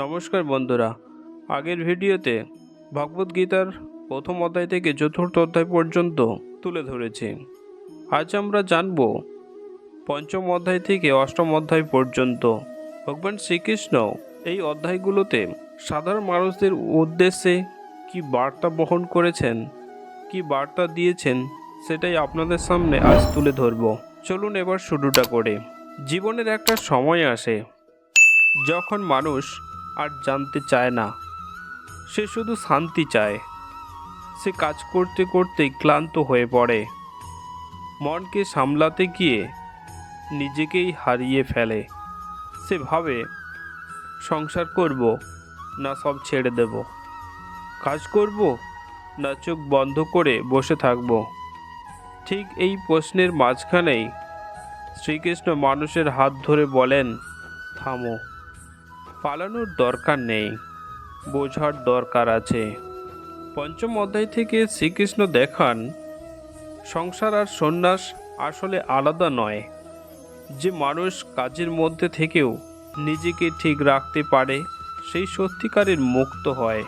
নমস্কার বন্ধুরা। আগের ভিডিওতে ভগবদ্গীতার প্রথম অধ্যায় থেকে চতুর্থ অধ্যায় পর্যন্ত তুলে ধরেছি। আজ আমরা জানব পঞ্চম অধ্যায় থেকে অষ্টম অধ্যায় পর্যন্ত। ভগবান শ্রীকৃষ্ণ এই অধ্যায়গুলোতে সাধারণ মানুষদের উদ্দেশ্যে কি বার্তা বহন করেছেন, কি বার্তা দিয়েছেন, সেটাই আপনাদের সামনে আজ তুলে ধরব। চলুন এবার শুরুটা করে। জীবনের একটা সময় আসে, যখন মানুষ আর জানতে চায় না। সে শুধু শান্তি চায়। সে কাজ করতে করতে ক্লান্ত হয়ে পড়ে। মনকে সামলাতে গিয়ে নিজেকেই হারিয়ে ফেলে। সে ভাবে, সংসার করব না সব ছেড়ে দেব। কাজ করব না চোখ বন্ধ করে বসে থাকব। ঠিক এই প্রশ্নের মাঝখানেই শ্রীকৃষ্ণ মানুষের হাত ধরে বলেন, থামো। পালানোর দরকার নেই। বোঝার দরকার আছে। পঞ্চম অধ্যায় থেকে শ্রীকৃষ্ণ দেখান, সংসার আর সন্ন্যাস আসলে আলাদা নয়। যে মানুষ কাজের মধ্যে থেকেও নিজেকে ঠিক রাখতে পারে, সেই সত্যিকারের মুক্ত হয়।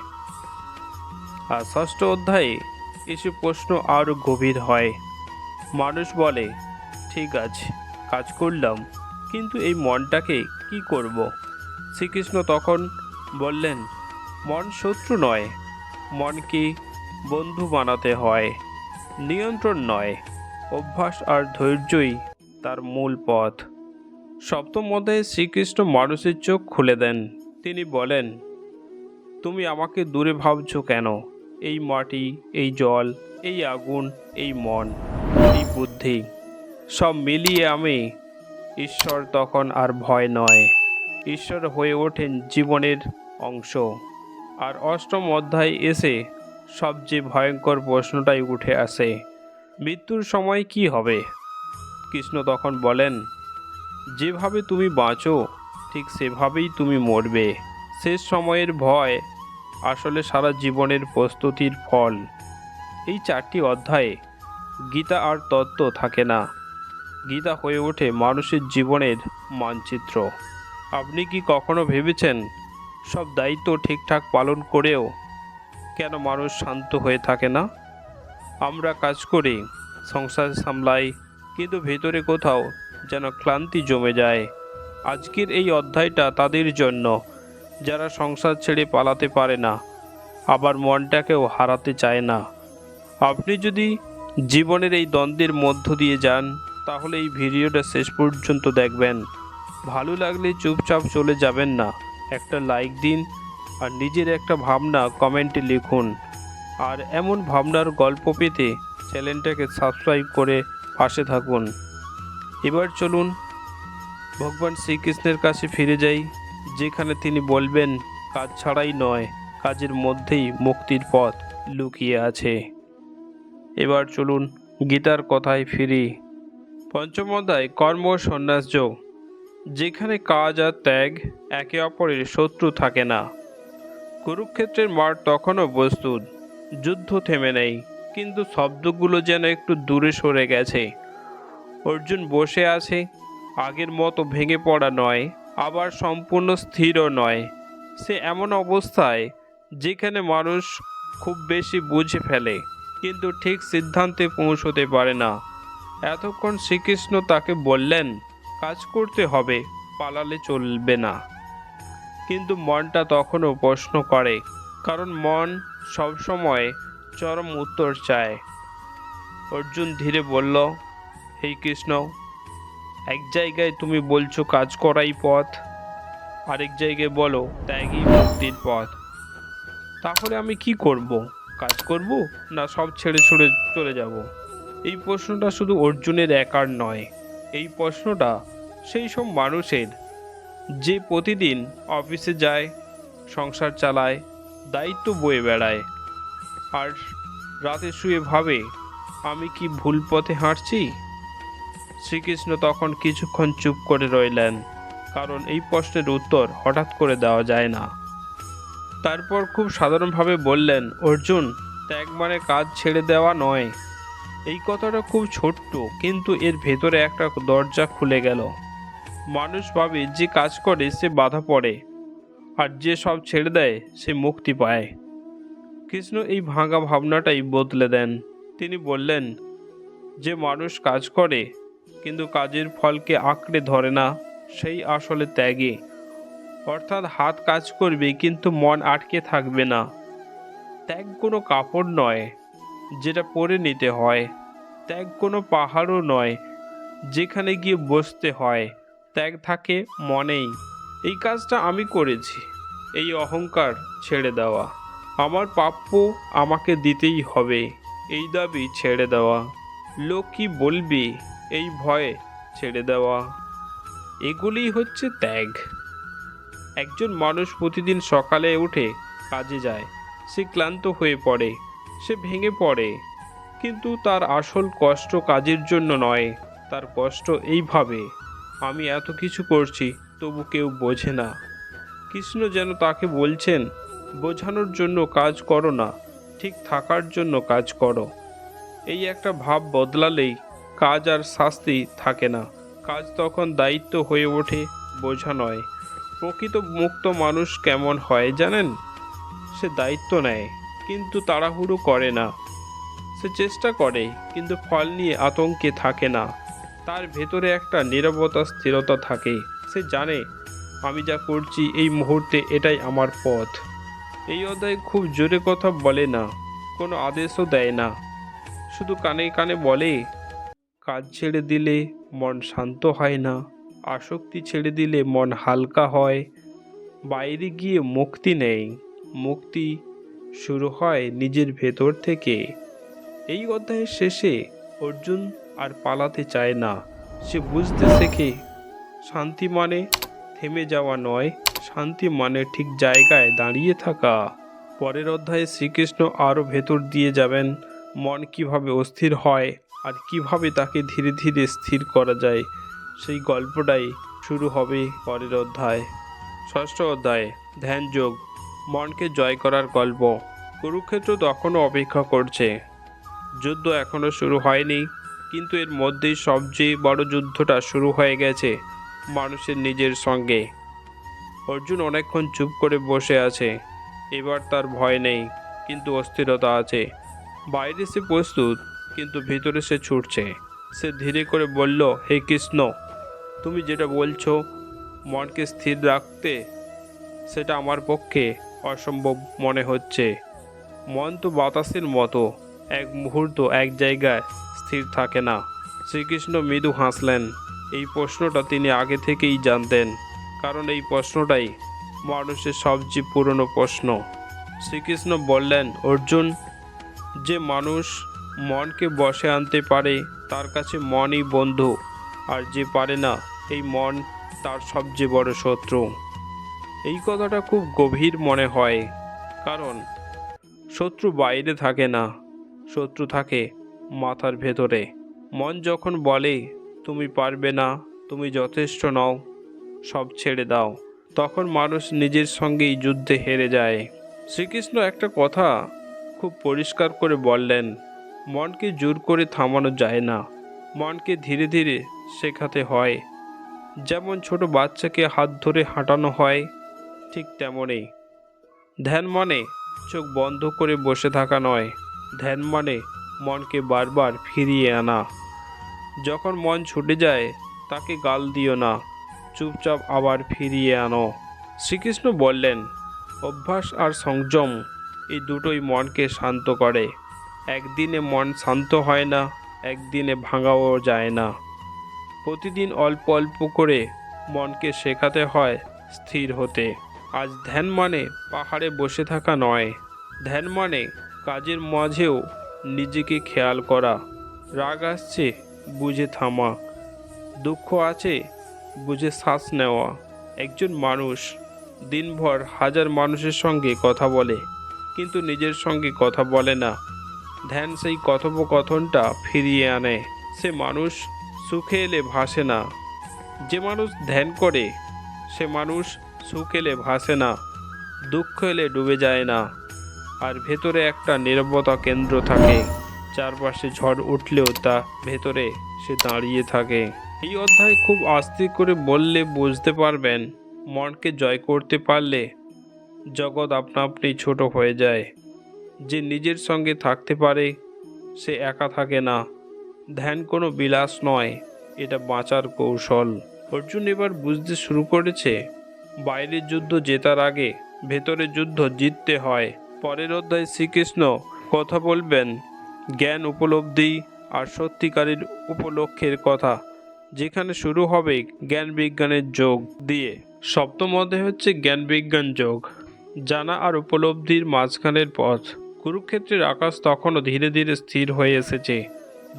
আর ষষ্ঠ অধ্যায়ে এসে প্রশ্ন আরও গভীর হয়। মানুষ বলে, ঠিক আছে, কাজ করলাম, কিন্তু এই মনটাকে কি করব। শ্রীকৃষ্ণ তখন বললেন, মন শত্রু নয় মনকে বন্ধু বানাতে হয়, নিয়ন্ত্রণ নয়, অভ্যাস আর ধৈর্যই তার মূল পথ। সপ্তম অধ্যায়ে শ্রীকৃষ্ণ মানুষের চোখ খুলে দেন। তিনি বলেন, তুমি আমাকে দূরে ভাবছ কেন? এই মাটি, এই জল, এই আগুন, এই মন, এই বুদ্ধি, সব মিলিয়ে আমি ঈশ্বর তখন আর ভয় নয়। ঈশ্বর হয়ে ওঠেন জীবনের অংশ। আর অষ্টম অধ্যায় এসে সবচেয়ে ভয়ঙ্কর প্রশ্নটাই উঠে আসে, মৃত্যুর সময় কি হবে? কৃষ্ণ তখন বলেন, যেভাবে তুমি বাঁচো, ঠিক সেভাবেই তুমি মরবে। শেষ সময়ের ভয় আসলে সারা জীবনের প্রস্তুতির ফল। এই চারটি অধ্যায়ে গীতা আর তত্ত্ব থাকে না। গীতা হয়ে ওঠে মানুষের জীবনের মানচিত্র। আপনি কি কখনো ভেবেছেন সব দায়িত্ব ঠিকঠাক পালন করেও কেন মানুষ শান্ত হয়ে থাকে না? আমরা কাজ করি, সংসার সামলাই, কিন্তু ভেতরে কোথাও যেন ক্লান্তি জমে যায়। আজকের এই অধ্যায়টা তাদের জন্য, যারা সংসার ছেড়ে পালাতে পারে না, আবার মনটাকেও হারাতে চায় না। আপনি যদি জীবনের এই দ্বন্দ্বের মধ্য দিয়ে যান, তাহলে এই ভিডিওটা শেষ পর্যন্ত দেখবেন। ভালো লাগলে চুপচাপ চলে যাবেন না। একটা লাইক দিন আর নিজের একটা ভাবনা কমেন্টে লিখুন। আর এমন ভাবনার গল্প পেতে চ্যানেলটাকে সাবস্ক্রাইব করে পাশে থাকুন। এবার চলুন, ভগবান শ্রীকৃষ্ণের কাছে ফিরে যাই, যেখানে তিনি বলবেন, কাজ ছাড়াই নয়, কাজের মধ্যেই মুক্তির পথ লুকিয়ে আছে। এবার চলুন, গীতার কথায় ফিরি। পঞ্চম অধ্যায় কর্ম সন্ন্যাস যোগ। যেখানে কাজ আর ত্যাগ একে অপরের শত্রু থাকে না। কুরুক্ষেত্রের মাঠ তখনও প্রস্তুত, যুদ্ধ থেমে নেই, কিন্তু শব্দগুলো যেন একটু দূরে সরে গেছে। অর্জুন বসে আছে, আগের মতো ভেঙে পড়া নয়, আবার সম্পূর্ণ স্থিরও নয়। সে এমন অবস্থায় যেখানে মানুষ খুব বেশি বুঝে ফেলে, কিন্তু ঠিক সিদ্ধান্তে পৌঁছতে পারে না। এতক্ষণ শ্রীকৃষ্ণ তাকে বললেন কাজ করতে হবে, পালালে চলবে না। কিন্তু মনটা তখনও প্রশ্ন করে, কারণ মন সবসময় চরম উত্তর চায়। অর্জুন ধীরে বলল, হে কৃষ্ণ, এক জায়গায় তুমি বলছো কাজ করাই পথ, আরেক জায়গায় বলো ত্যাগই মুক্তির পথ। তাহলে আমি কি করব? কাজ করব না সব ছেড়ে ছুড়ে চলে যাব? এই প্রশ্নটা শুধু অর্জুনের একার নয়, এই প্রশ্নটা সেই সব মানুষের যে প্রতিদিন অফিসে যায়, সংসার চালায়, দায়িত্ব বয়ে বেড়ায়। আর রাতে শুয়ে ভাবে, আমি কি ভুল পথে হাঁটছি? শ্রীকৃষ্ণ তখন কিছুক্ষণ চুপ করে রইলেন, কারণ এই প্রশ্নের উত্তর হঠাৎ করে দেওয়া যায় না। তারপর খুব সাধারণভাবে বললেন, অর্জুন, ত্যাগ মানে কাজ ছেড়ে দেওয়া নয়। এই কথাটা খুব ছোট্ট, কিন্তু এর ভেতরে একটা দরজা খুলে গেল। মানুষ ভাবে যে কাজ করে, সে বাধা পড়ে আর যে সব ছেড়ে দেয়, সে মুক্তি পায়। কৃষ্ণ এই ভাঙা ভাবনাটাই বদলে দেন। তিনি বললেন, যে মানুষ কাজ করে, কিন্তু কাজের ফলকে আঁকড়ে ধরে না, সেই আসলে ত্যাগে। অর্থাৎ হাত কাজ করবে, কিন্তু মন আটকে থাকবে না। ত্যাগ কোনো কাপড় নয়, যেটা পরে নিতে হয়। ত্যাগ কোনো পাহাড়ও নয়, যেখানে গিয়ে বসতে হয়। ত্যাগ থাকে মনেই। এই কাজটা আমি করেছি। এই অহংকার ছেড়ে দেওয়া। আমার প্রাপ্য আমাকে দিতেই হবে। এই দাবি ছেড়ে দেওয়া। লোক কি বলবি? এই ভয়ে ছেড়ে দেওয়া। এগুলিই হচ্ছে ত্যাগ। একজন মানুষ প্রতিদিন সকালে উঠে কাজে যায়। সে ক্লান্ত হয়ে পড়ে। সে ভেঙে পড়ে। কিন্তু তার আসল কষ্ট কাজের জন্য নয়। তার কষ্ট এইভাবে আমি এত কিছু করছি, তবু কেউ বোঝে না। কৃষ্ণ যেন তাকে বলছেন, বোঝানোর জন্য কাজ করো না, ঠিক থাকার জন্য কাজ করো। এই একটা ভাব বদলালেই কাজ আর শাস্তি থাকে না। কাজ তখন দায়িত্ব হয়ে ওঠে, বোঝা নয়। প্রকৃত মুক্ত মানুষ কেমন হয় জানেন? সে দায়িত্ব নেয়, কিন্তু তাড়াহুড়ো করে না। সে চেষ্টা করে, কিন্তু ফল নিয়ে আতঙ্কে থাকে না। তার ভেতরে একটা নীরবতা, স্থিরতা থাকে। সে জানে, আমি যা করছি এই মুহূর্তে এটাই আমার পথ। এই অধ্যায় খুব জোরে কথা বলে না, কোনো আদেশও দেয় না। শুধু কানে কানে বলে, কাজ ছেড়ে দিলে মন শান্ত হয় না, আসক্তি ছেড়ে দিলে মন হালকা হয়। বাইরে গিয়ে মুক্তি নেই মুক্তি শুরু হয় নিজের ভেতর থেকে। এই অধ্যায়ের শেষে অর্জুন আর পালাতে চায় না। সে বুঝতে শেখে, শান্তি মানে থেমে যাওয়া নয়, শান্তি মানে ঠিক জায়গায় দাঁড়িয়ে থাকা। পরের অধ্যায়ে শ্রীকৃষ্ণ আরও ভেতর দিয়ে যাবেন, মন কীভাবে অস্থির হয় আর কীভাবে তাকে ধীরে ধীরে স্থির করা যায়, সেই গল্পটাই শুরু হবে পরের অধ্যায়। ষষ্ঠ অধ্যায়, ধ্যানযোগ, মনকে জয় করার গল্প। কুরুক্ষেত্র তখনও অপেক্ষা করছে। যুদ্ধ এখনও শুরু হয়নি কিন্তু এর মধ্যেই সবচেয়ে বড় যুদ্ধটা শুরু হয়ে গেছে মানুষের নিজের সঙ্গে। অর্জুন অনেকক্ষণ চুপ করে বসে আছে। এবার তার ভয় নেই, কিন্তু অস্থিরতা আছে। বাইরে সে প্রস্তুত, কিন্তু ভিতরে সে ছুটছে। সে ধীরে করে বলল, হে কৃষ্ণ, তুমি যেটা বলছো, মনকে স্থির রাখতে সেটা আমার পক্ষে অসম্ভব মনে হচ্ছে। মন তো বাতাসের মতো, এক মুহূর্ত, এক জায়গায় স্থির থাকে না। শ্রীকৃষ্ণ মৃদু হাসলেন। এই প্রশ্নটা তিনি আগে থেকেই জানতেন, কারণ এই প্রশ্নটাই মানুষের সবচেয়ে পুরনো প্রশ্ন। শ্রীকৃষ্ণ বললেন, অর্জুন, যে মানুষ মনকে বসে আনতে পারে, তার কাছে মনই বন্ধু, আর যে পারে না, এই মন তার সবচেয়ে বড় শত্রু। এই কথাটা খুব গভীর মনে হয়, কারণ শত্রু বাইরে থাকে না, শত্রু থাকে মাথার ভেতরে। মন যখন বলে, তুমি পারবে না, তুমি যথেষ্ট নও, সব ছেড়ে দাও, তখন মানুষ নিজের সঙ্গেই যুদ্ধে হেরে যায়। শ্রীকৃষ্ণ একটা কথা খুব পরিষ্কার করে বললেন, মনকে জোর করে থামানো যায় না। মনকে ধীরে ধীরে শেখাতে হয়। যেমন ছোট বাচ্চাকে হাত ধরে হাঁটানো হয়, ঠিক তেমনই। ধ্যান মানে চোখ বন্ধ করে বসে থাকা নয়। ধ্যান মানে মনকে বারবার ফিরিয়ে আনা। যখন মন ছুটে যায়, তাকে গাল দিও না, চুপচাপ আবার ফিরিয়ে আনো। শ্রীকৃষ্ণ বললেন, অভ্যাস আর সংযম, এই দুটোই মনকে শান্ত করে। একদিনে মন শান্ত হয় না, একদিনে ভাঙাও যায় না। প্রতিদিন অল্প অল্প করে মনকে শেখাতে হয় স্থির হতে। আজ ধ্যান মানে পাহাড়ে বসে থাকা নয়। ধ্যান মানে কাজের মাঝেও নিজেকে খেয়াল করা। রাগ আসছে, বুঝে থামা। দুঃখ আছে, বুঝে শ্বাস নেওয়া। একজন মানুষ দিনভর হাজার মানুষের সঙ্গে কথা বলে, কিন্তু নিজের সঙ্গে কথা বলে না। ধ্যান সেই কথোপকথনটা ফিরিয়ে আনে। সে মানুষ সুখে এলে ভাসে না। যে মানুষ ধ্যান করে, সে মানুষ সুখ এলে ভাসে না। দুঃখ এলে ডুবে যায় না। আর ভেতরে একটা নিরবতা কেন্দ্র থাকে। চারপাশে ঝড় উঠলেও তা ভেতরে সে দাঁড়িয়ে থাকে। এই অধ্যায় খুব আস্তে করে বললে বুঝতে পারবেন, মনকে জয় করতে পারলে জগৎ আপনা আপনি ছোট হয়ে যায়। যে নিজের সঙ্গে থাকতে পারে, সে একা থাকে না। ধ্যান কোনো বিলাস নয়, এটা বাঁচার কৌশল। অর্জুন এবার বুঝতে শুরু করেছে, বাইরের যুদ্ধ জেতার আগে ভেতরের যুদ্ধ জিততে হয়। পরের অধ্যায়ে শ্রীকৃষ্ণ কথা বলবেন, জ্ঞান উপলব্ধি আর সত্যিকারের উপলক্ষের কথা, যেখানে শুরু হবে জ্ঞান বিজ্ঞানের যোগ দিয়ে। সপ্তম অধ্যায় হচ্ছে জ্ঞান বিজ্ঞান যোগ। জানা আর উপলব্ধির মাঝখানের পথ। কুরুক্ষেত্রের আকাশ তখনও ধীরে ধীরে স্থির হয়ে এসেছে।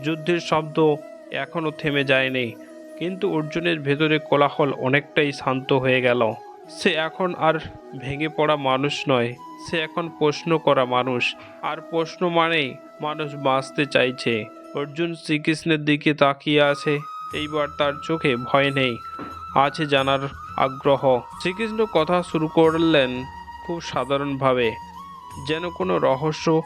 যুদ্ধের শব্দ এখনও থেমে যায়নি, কিন্তু অর্জুনের ভেতরে কোলাহল অনেকটাই শান্ত হয়ে গেল। সে এখন আর ভেঙে পড়া মানুষ নয় সে এখন প্রশ্ন করা মানুষ। আর প্রশ্ন মানেই মানুষ বাঁচতে চাইছে। অর্জুন শ্রীকৃষ্ণের দিকে তাকিয়ে আছে। এইবার তার চোখে ভয় নেই। আছে জানার আগ্রহ। শ্রীকৃষ্ণ কথা শুরু করলেন খুব সাধারণভাবে। যেন কোনো রহস্য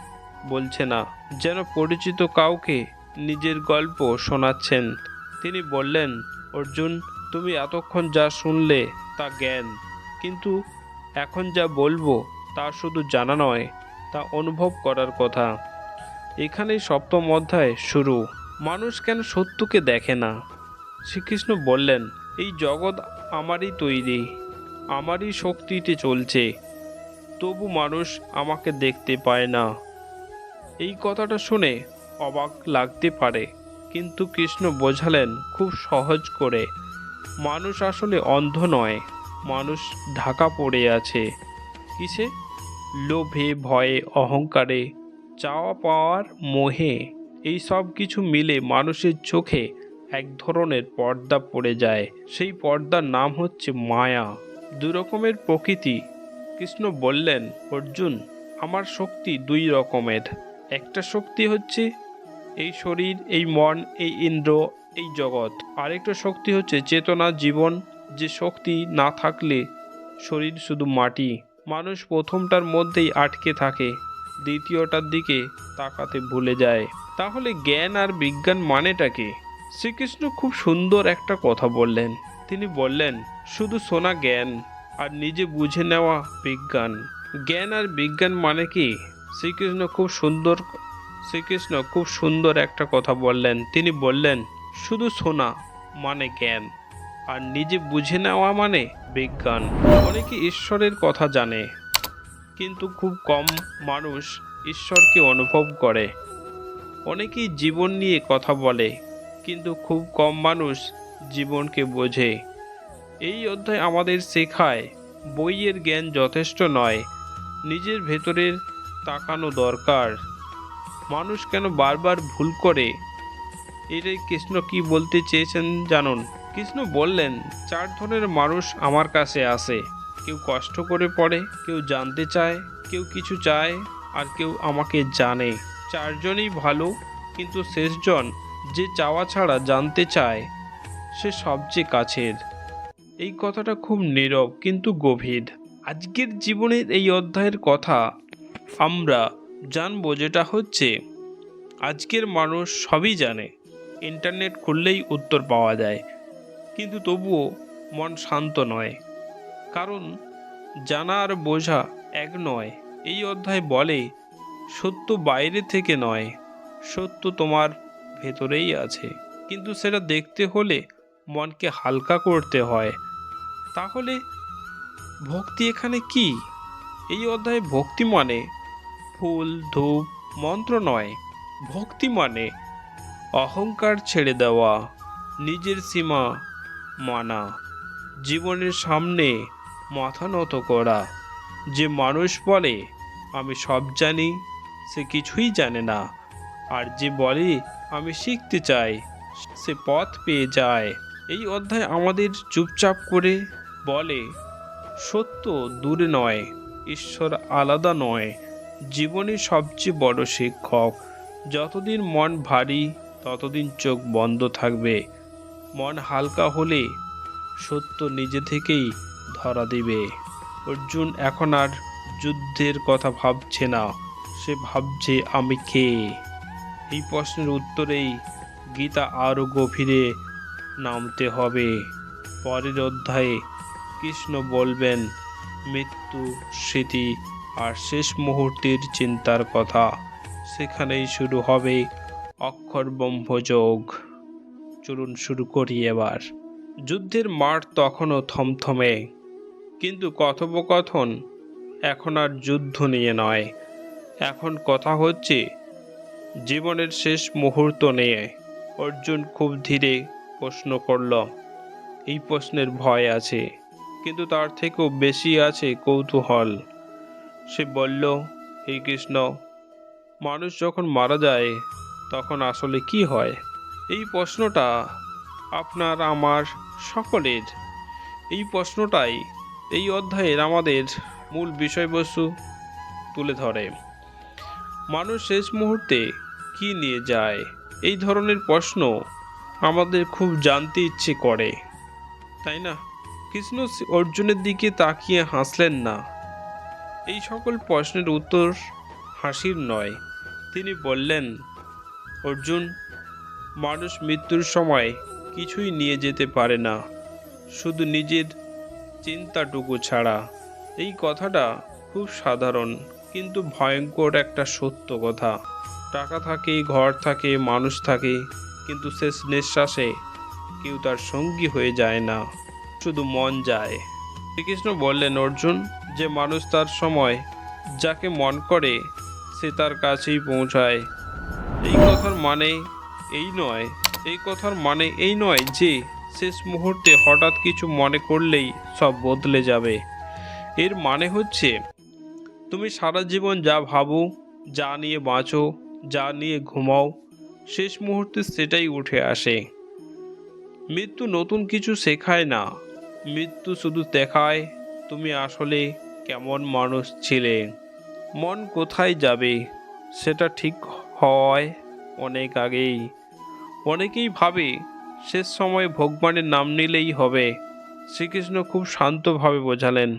বলছে না। যেন পরিচিত কাউকে নিজের গল্প শোনাচ্ছেন। তিনি বললেন, অর্জুন, তুমি এতক্ষণ যা শুনলে তা জ্ঞান। কিন্তু এখন যা বলব তা শুধু জানা নয়, তা অনুভব করার কথা। এখানেই সপ্তম অধ্যায় শুরু। মানুষ কেন সত্যকে দেখে না? শ্রীকৃষ্ণ বললেন, এই জগৎ আমারই তৈরি, আমারই শক্তিতে চলছে। তবু মানুষ আমাকে দেখতে পায় না। এই কথাটা শুনে অবাক লাগতে পারে, কিন্তু কৃষ্ণ বোঝালেন, খুব সহজ করে। মানুষ আসলে অন্ধ নয়, মানুষ ঢাকা পড়ে আছে। কিসে লোভে, ভয়ে, অহংকারে, চাওয়া পাওয়ার মোহে, এই সব কিছু মিলে মানুষের চোখে এক ধরনের পর্দা পড়ে যায়। সেই পর্দার নাম হচ্ছে মায়া। দু রকমের প্রকৃতি। কৃষ্ণ বললেন, অর্জুন, আমার শক্তি দুই রকমের। একটা শক্তি হচ্ছে এই শরীর, এই মন, এই ইন্দ্র, এই জগৎ। আরেকটা শক্তি হচ্ছে চেতনা, জীবন। যে শক্তি না থাকলে শরীর শুধু মাটি। মানুষ প্রথমটার মধ্যেই আটকে থাকে, দ্বিতীয়টার দিকে তাকাতে ভুলে যায়। তাহলে জ্ঞান আর বিজ্ঞান মানেটা কি? শ্রীকৃষ্ণ খুব সুন্দর একটা কথা বললেন। তিনি বললেন, শুধু শোনা জ্ঞান, আর নিজে বুঝে নেওয়া বিজ্ঞান। জ্ঞান আর বিজ্ঞান মানে কি? শ্রীকৃষ্ণ খুব সুন্দর, শ্রীকৃষ্ণ খুব সুন্দর একটা কথা বললেন। তিনি বললেন, শুধু শোনা মানে জ্ঞান। আর নিজে বুঝে নেওয়া মানে বিজ্ঞান। অনেকে ঈশ্বরের কথা জানে, কিন্তু খুব কম মানুষ ঈশ্বরকে অনুভব করে। অনেকেই জীবন নিয়ে কথা বলে, কিন্তু খুব কম মানুষ জীবনকে বোঝে। এই অধ্যায় আমাদের শেখায়, বইয়ের জ্ঞান যথেষ্ট নয়, নিজের ভেতরের তাকানো দরকার। মানুষ কেন বারবার ভুল করে? এটাই কৃষ্ণ কি বলতে চেয়েছেন জানুন। কৃষ্ণ বললেন, চার ধরনের মানুষ আমার কাছে আসে কেউ কষ্ট করে পড়ে, কেউ জানতে চায়, কেউ কিছু চায়, আর কেউ আমাকে জানে। চারজনই ভালো, কিন্তু শেষজন যে চাওয়া ছাড়া জানতে চায়, সে সবচেয়ে কাছের। এই কথাটা খুব নীরব, কিন্তু গভীর। আজকের জীবনের এই অধ্যায়ের কথা আমরা জানব যেটা হচ্ছে, আজকের মানুষ সবই জানে। ইন্টারনেট খুললেই উত্তর পাওয়া যায়। কিন্তু তবুও মন শান্ত নয়। কারণ জানা আর বোঝা এক নয়। এই অধ্যায় বলে, সত্য বাইরে থেকে নয়, সত্য তোমার ভেতরেই আছে। কিন্তু সেটা দেখতে হলে মনকে হালকা করতে হয়। তাহলে ভক্তি এখানে কি? এই অধ্যায়ে ভক্তি মানে ফুল, ধূপ, মন্ত্র নয়। ভক্তি মানে অহংকার ছেড়ে দেওয়া, নিজের সীমা মানা। জীবনের সামনে মাথা নত করা। যে মানুষ বলে, আমি সব জানি, সে কিছুই জানে না। আর যে বলে, আমি শিখতে চাই, সে পথ পেয়ে যায়। এই অধ্যায় আমাদের চুপচাপ করে বলে, সত্য দূরে নয়, ঈশ্বর আলাদা নয়। জীবনের সবচেয়ে বড় শিক্ষক। যতদিন মন ভারী, ততদিন চোখ বন্ধ থাকবে। মন হালকা হলে সত্য নিজে থেকেই ধরা দিবে। অর্জুন এখন আর যুদ্ধের কথা ভাবছে না। সে ভাবছে, আমি কে? এই প্রশ্নের উত্তরেই গীতা আরও গভীরে নামতে হবে। পরের অধ্যায়ে কৃষ্ণ বলবেন, মৃত্যু, স্মৃতি আর শেষ মুহূর্তের চিন্তার কথা। সেখানেই শুরু হবে অক্ষর ব্রহ্মযোগ। চলুন শুরু করি এবার। যুদ্ধের মাঠ তখনও থমথমে, কিন্তু কথোপকথন এখন আর যুদ্ধ নিয়ে নয়। এখন কথা হচ্ছে, জীবনের শেষ মুহূর্ত নিয়ে। অর্জুন খুব ধীরে প্রশ্ন করল, এই প্রশ্নের ভয় আছে, কিন্তু তার থেকেও বেশি আছে কৌতূহল। সে বলল, হে কৃষ্ণ, মানুষ যখন মারা যায়, তখন আসলে কি হয়? এই প্রশ্নটা আপনার আমার সকলের। এই প্রশ্নটাই এই অধ্যায়ের আমাদের মূল বিষয়বস্তু তুলে ধরে। মানুষ শেষ মুহূর্তে কি নিয়ে যায়? এই ধরনের প্রশ্ন আমাদের খুব জানতে ইচ্ছে করে, তাই না? কৃষ্ণ অর্জুনের দিকে তাকিয়ে হাসলেন না। এই সকল প্রশ্নের উত্তর হাসির নয়। তিনি বললেন, অর্জুন মানুষ মৃত্যুর সময় কিছুই নিয়ে যেতে পারে না, শুধু নিজের চিন্তাটুকু ছাড়া। এই কথাটা খুব সাধারণ, কিন্তু ভয়ঙ্কর একটা সত্য কথা। টাকা থাকে, ঘর থাকে, মানুষ থাকে, কিন্তু শেষ নিঃশ্বাসে কেউ তার সঙ্গী হয়ে যায় না, শুধু মন যায়। শ্রীকৃষ্ণ বললেন, অর্জুন, যে মানুষ তার সময় যাকে মন করে, সে তার কাছেই পৌঁছায়। এই কথার মানে এই নয়, এই কথার মানে এই নয় যে শেষ মুহূর্তে হঠাৎ কিছু মনে করলেই সব বদলে যাবে। এর মানে হচ্ছে, তুমি সারা জীবন যা ভাবো, যা নিয়ে বাঁচো, যা নিয়ে ঘুমাও, শেষ মুহূর্তে সেটাই উঠে আসে। মৃত্যু নতুন কিছু শেখায় না, মৃত্যু শুধু দেখায় তুমি আসলে কেমন মানুষ ছিলে। মন কোথায় যাবে, সেটা ঠিক হয় অনেক আগেই অনেকেই ভাবে শেষ সময় ভগবানের নাম নিলেই হবে। শ্রীকৃষ্ণ খুব শান্তভাবে বোঝালেন,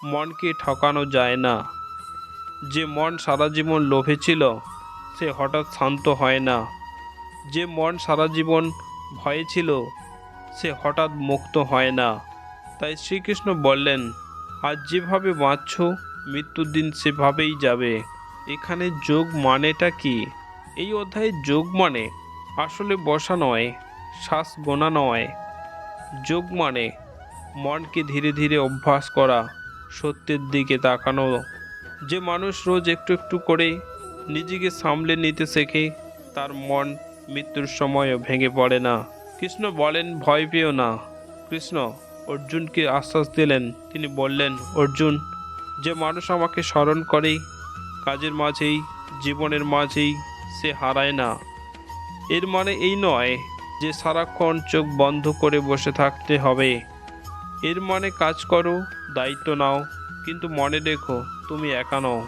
মনকে ঠকানো যায় না। যে মন সারা জীবন লোভে ছিল, সে হঠাৎ শান্ত হয় না। যে মন সারা জীবন ভয়ে ছিল, সে হঠাৎ মুক্ত হয় না। তাই শ্রীকৃষ্ণ বললেন আজ যেভাবে বাঁচছ, মৃত্যুর দিন সেভাবেই যাবে। এখানে যোগ মানেটা কি? এই অধ্যায়ে যোগ মানে আসলে বসা নয়, শ্বাস গোনা নয়। যোগ মানে মনকে ধীরে ধীরে অভ্যাস করা, সত্যের দিকে তাকানো। যে মানুষ রোজ একটু একটু করে নিজেকে সামলে নিতে শেখে, তার মন মৃত্যুর সময়ও ভেঙে পড়ে না। কৃষ্ণ বলেন, ভয় পেও না। কৃষ্ণ অর্জুনকে আশ্বাস দিলেন। তিনি বললেন, অর্জুন, যে মানুষ আমাকে স্মরণ করে, কাজের মাঝেই, জীবনের মাঝেই সে হারায় না। এর মানে এই নয় যে সারাক্ষণ চোখ বন্ধ করে বসে থাকতে হবে। এর মানে কাজ করো, দায়িত্ব নাও, কিন্তু মনে রেখো, তুমি একা নও।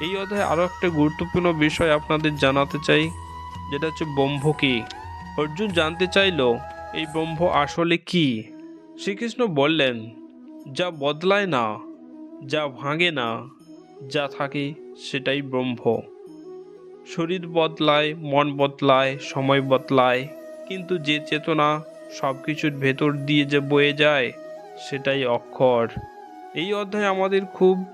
এই অধ্যায়ে আরও একটা গুরুত্বপূর্ণ বিষয় আপনাদের জানাতে চাই, যেটা হচ্ছে ব্রহ্ম কি? অর্জুন জানতে চাইলো, এই ব্রহ্ম আসলে কি? শ্রীকৃষ্ণ বললেন, যা বদলায় না, যা ভাঙে না, যা থাকে সেটাই ব্রহ্ম। শরীর বদলায়, মন বদলায়, সময় বদলায়। কিন্তু যে চেতনা সব কিছুর ভেতর দিয়ে যে বয়ে যায়, সেটাই অক্ষর। এই অধ্যায় আমাদের খুব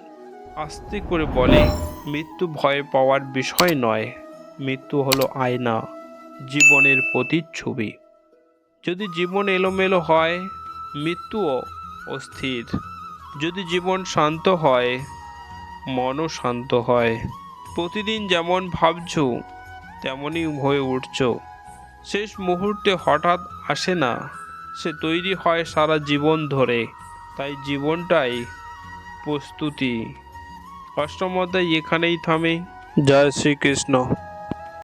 আস্তে করে বলে, মৃত্যু ভয় পাওয়ার বিষয় নয়, মৃত্যু হলো আয়না, জীবনের প্রতিচ্ছবি। যদি জীবন এলোমেলো হয়, মৃত্যুও অস্থির। যদি জীবন শান্ত হয়, মনও শান্ত হয়। প্রতিদিন যেমন ভাবছ, তেমনই হয়ে উঠছ। শেষ মুহূর্তে হঠাৎ আসে না। সে তৈরি হয় সারা জীবন ধরে। তাই জীবনটাই প্রস্তুতি। অষ্টমতে এখানেই থামে। জয় শ্রীকৃষ্ণ।